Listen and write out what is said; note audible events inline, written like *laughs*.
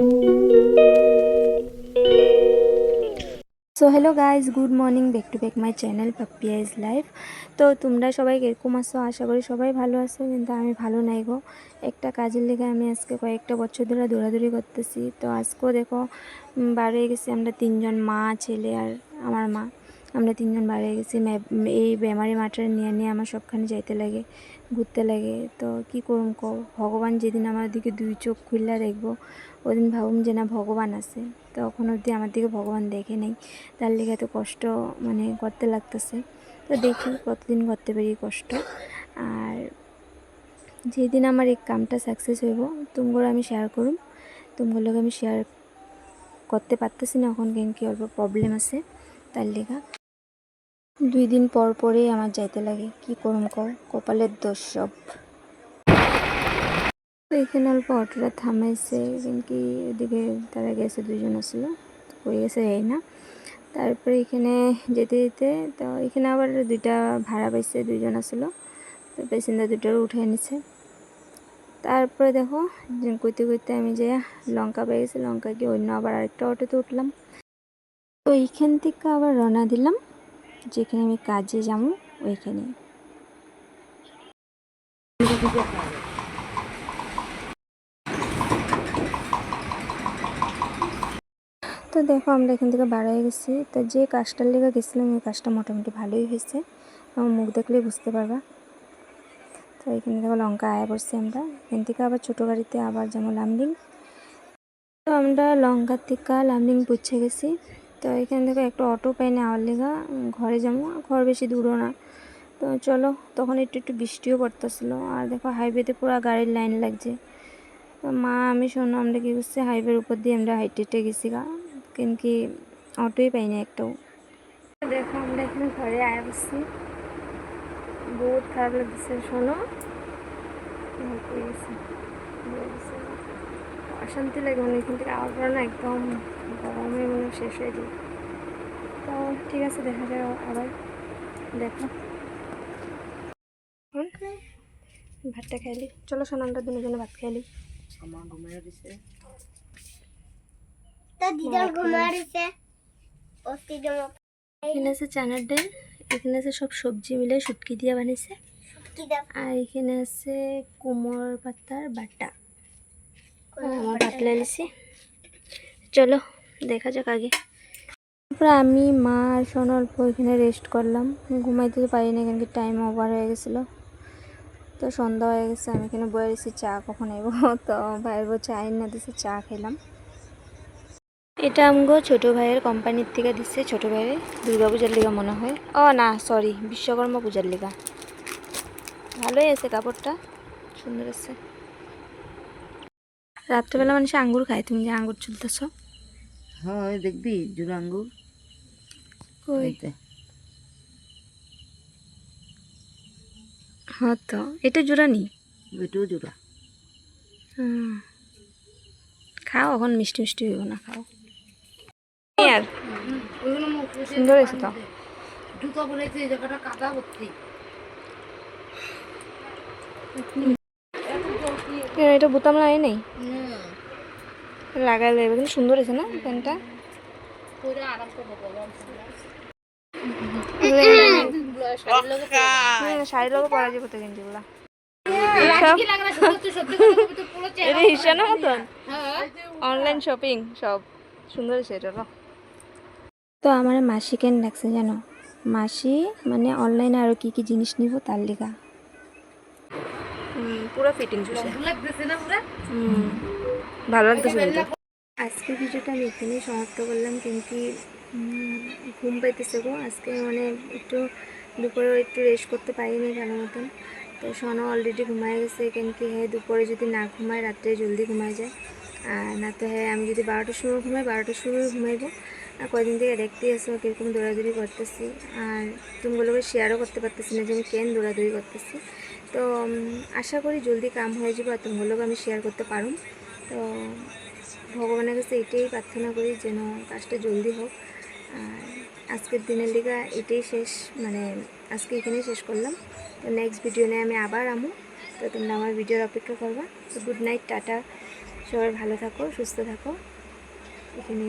So hello guys good morning back to back my channel Papiya is life তো তোমরা সবাই এরকম আসো আশা করি সবাই ভালো আছো, কিন্তু আমি ভালো নাই গো। একটা কাজের লেগে আমি আজকে কয়েকটা বছর ধরে দৌড়াদৌড়ি করতেছি। তো আজকেও দেখো বার হয়ে গেছি আমরা তিনজন, মা, ছেলে আর আমার মা। আমরা তিনজন হয়ে গেছি এই বেমারি মাটার নিয়ে নিয়ে আমার সবখানে যাইতে লাগে, ঘুরতে লাগে। তো কি করুম কো ভগবান যেদিন আমার দিকে দুই চোখ খুললা দেখব, ওদিন ভাবুম যে না ভগবান আছে। তখন অবধি আমার দিকে ভগবান দেখে নেই। তার লেগে এত কষ্ট মানে করতে লাগতেছে। তো দেখি কতদিন করতে পারি কষ্ট। আর যেদিন আমার এই কামটা সাকসেস হইব তুমগুলো আমি শেয়ার করুম। তুমগুলোকে আমি শেয়ার করতে পারতেছি না এখন, কেন কি অল্প প্রবলেম আছে। তার লেগা দুই দিন পর পরেই আমার যাইতে লাগে। কি করুম কও? কপালের দোষ সব। এখানে অল্প অটোটা থামাইছে। কিন্তু এদিকে তারা গেছে দুজন আসলো। কই গেছে এই না। তারপরে এখানে যেতে যেতে তো এখানে আবার দুইটা ভাড়া পাইছে, দুইজন আসলো। তো প্যাসেঞ্জার দুটোরও উঠে নিছে। তারপরে দেখো কইতে কইতে আমি যে লঙ্কা পেয়ে গেছি লঙ্কা গিয়ে অন্য আবার আরেকটা অটোতে উঠলাম। তো এইখান থেকে আবার রওনা দিলাম। যেখানে আমি কাজে যাব, ওইখানে। তো দেখো, আমরা এখান থেকে হয়ে গেছি। তো যে কাজটার লেগে গেছিলাম ওই কাজটা মোটামুটি ভালোই হয়েছে। আমার মুখ দেখলে বুঝতে পারবা। তো এখানে দেখো, লঙ্কা আয়া পড়ছি আমরা। এখান থেকে আবার ছোটো গাড়িতে আবার যেমন লামডিং। তো আমরা লঙ্কার থেকে লামডিং পৌঁছে গেছি। তো এখান থেকে একটা অটো পাই নেওয়ার লেগা, ঘরে যাব, ঘর বেশি দূরও না। তো চলো, তখন একটু একটু বৃষ্টিও পড়তেছিলো, আর দেখো হাইওয়েতে পুরো গাড়ির লাইন লাগছে। তো মা, আমি শোনো আমরা কী করছি হাইওয়ের উপর দিয়ে আমরা হাইটে হেঁটে গেছি গা কিন্তু কি অটোই পাই না একটাও। দেখো, আমরা এখানে ঘরে আয়া বসছি। বহুত খারাপ লাগছে শোনো। অশান্তি লাগে মানে এখান থেকে আওয়ার পরে না একদম গরমে মনে শেষ হয়ে যায়। তো ঠিক আছে দেখা যায় আবার। দেখো। ভাতটা খাইলি চলো শোনো আমরা দুজনে ভাত খাইলি আমার ঘুমিয়ে দিছে তো দিদার ঘুমারিছে অস্তি জমা। এখানে আছে চানার ডাল এখানে আছে সব সবজি মিলে শুটকি দিয়ে বানিয়েছে। কি দাও। আর এখানে আছে কোমর পাতার বাটা। পাতলা এলেছি চলো দেখা যাক আগে। তারপরে আমি মা আর শোন অল্প এখানে রেস্ট করলাম। ঘুমাইতে তো পারি না কেন টাইম ওভার হয়ে গেছিল। তো সন্ধ্যা হয়ে গেছে আমি এখানে বয়ে রেছি চা কখন এব *laughs* তো ভাইয়ের বউ চা এনে দিছে চা খেলাম। এটা আমগো ছোট ভাইয়ের কোম্পানির থেকে দিচ্ছে ছোট ভাইয়ের দুর্গা পূজার লিগা মনে হয়। ও না সরি বিশ্বকর্মা পূজার লিগা। ভালোই আছে কাপড়টা সুন্দর আছে। রাত্রেবেলা মানুষ আঙ্গুর খায়। তুমি যে আঙ্গুর চলতেছো। হ্যাঁ দেখবি জুড়ো আঙ্গুর। হ্যাঁ তো এটা জোড়ানি ওইটাও জোড়া। খাও এখন মিষ্টি মিষ্টি হইব না খাও। আর। সুন্দর হয়েছে তো। জুতো বলেছে এই জায়গাটা কাদা ভর্তি। এটা বোতাম লাগে নেই? লাগাই লাগবে কিন্তু সুন্দর হয়েছে না প্যান্টটা হুম, শাড়ির লোক পরা যাবে তো কিন্তু এগুলা এটা হিসানের মতন? অনলাইন শপিং সব। সুন্দর হয়েছে এটা তো। আমার মাসি কেন লাগছে জানো? মাসি মানে অনলাইনে আরও কি কি জিনিস নিব তার লিগা। পুরো ফিটিং লাগতেছে না পুরা? ভালো লাগতেছে কিন্তু আজকের ভিডিওটা আমি এখানেই সমাপ্ত করলাম কিন্তু ঘুম পাইতেছে গো। আজকে মানে একটু দুপুরে একটু রেস্ট করতে পারিনি ভালো মতন। তো সোনা অলরেডি ঘুমায় গেছে কেন কি হ্যাঁ দুপুরে যদি না ঘুমায় রাত্রে জলদি ঘুমায় যায়। আর না তো হ্যাঁ আমি যদি বারোটার সময় ঘুমাই বারোটার সময় ঘুমাইবো। আর কয়দিন থেকে দেখতেই আসো কীরকম দৌড়াদৌড়ি করতেছি। আর তুমগুলোকে শেয়ারও করতে পারতেছি না যে আমি কেন দৌড়াদৌড়ি করতেছি। তো আশা করি জলদি কাম হয়ে যাবে আর তুমগুলোকে আমি শেয়ার করতে পারুম। তো, ভগবানের কাছে এটাই প্রার্থনা করি যেন কাজটা জলদি হোক। আর আজকের দিনের লিগা এটাই শেষ মানে আজকে এখানেই শেষ করলাম। তো নেক্সট ভিডিও নিয়ে আমি আবার আমো। তো তোমরা আমার ভিডিওর অপেক্ষা করবা। তো গুড নাইট টাটা। সবাই ভালো থাকো, সুস্থ থাকো। এখানে